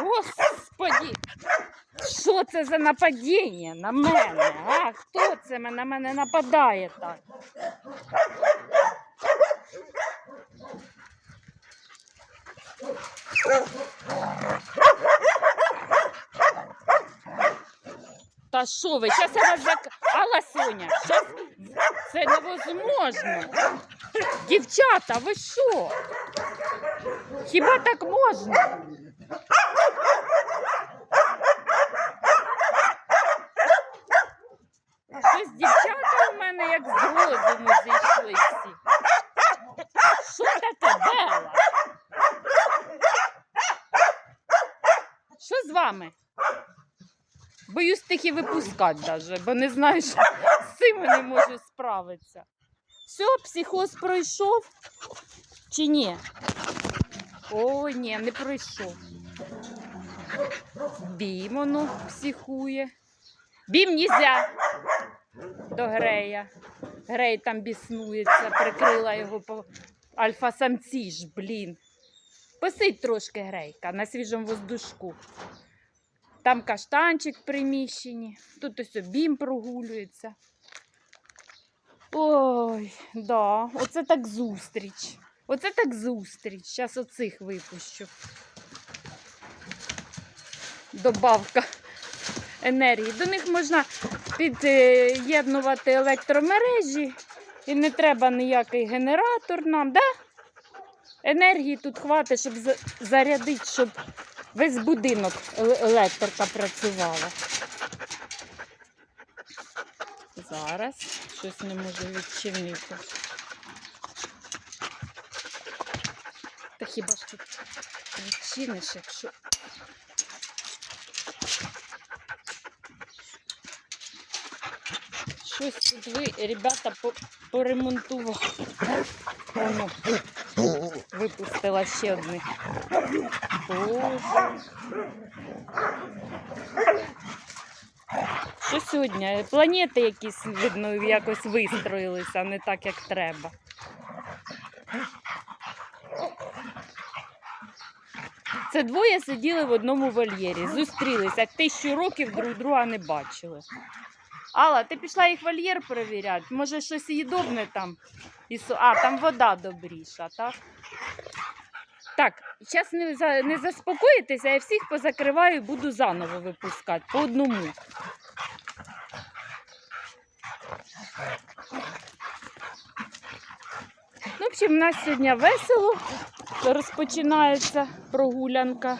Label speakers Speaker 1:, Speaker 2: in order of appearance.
Speaker 1: Господі! Що це за нападіння на мене? А хто це на мене нападає так? Та що ви? Зараз я вас зак... Алла Соня, щас... це невозможно. Дівчата, ви що? Хіба так можна? Щось дівчата у мене як з розуму зійшли всі. Що таке Бела? Що з вами? Боюсь тих і випускати даже, бо не знаю, що з цим не можу справитися. Все, психоз пройшов чи ні? О, ні, не пройшов. Бім воно психує. Бім нельзя до Грея. Грей там біснується, прикрила його по альфа-самці ж, блін. Посидь трошки грейка на свіжому воздушку. Там каштанчик в приміщенні, тут ось бім прогулюється. Ой, да, оце так зустріч. Оце так зустріч. Зараз оцих випущу. Добавка енергії. До них можна під'єднувати електромережі і не треба ніякий генератор нам, да? Енергії тут хватить, щоб зарядити, щоб весь будинок електрика працювала. Зараз щось не можу відчинити. Хіба ж тут відчиниш, якщо. Щось тут ви, ребята, поремонтували. Воно випустила ще одне. Боже. Що сьогодні? Планети якісь, видно, якось вистроїлися, не так, як треба. Це двоє сиділи в одному вольєрі, зустрілися, тисячу років друг друга не бачили. Алла, ти пішла їх вольєр перевіряти? Може, щось їдобне там? А, там вода добріша, так? Так, зараз не, за... не заспокоїтеся, я всіх позакриваю і буду заново випускати по одному. В общем, у нас сьогодні весело. Розпочинається прогулянка.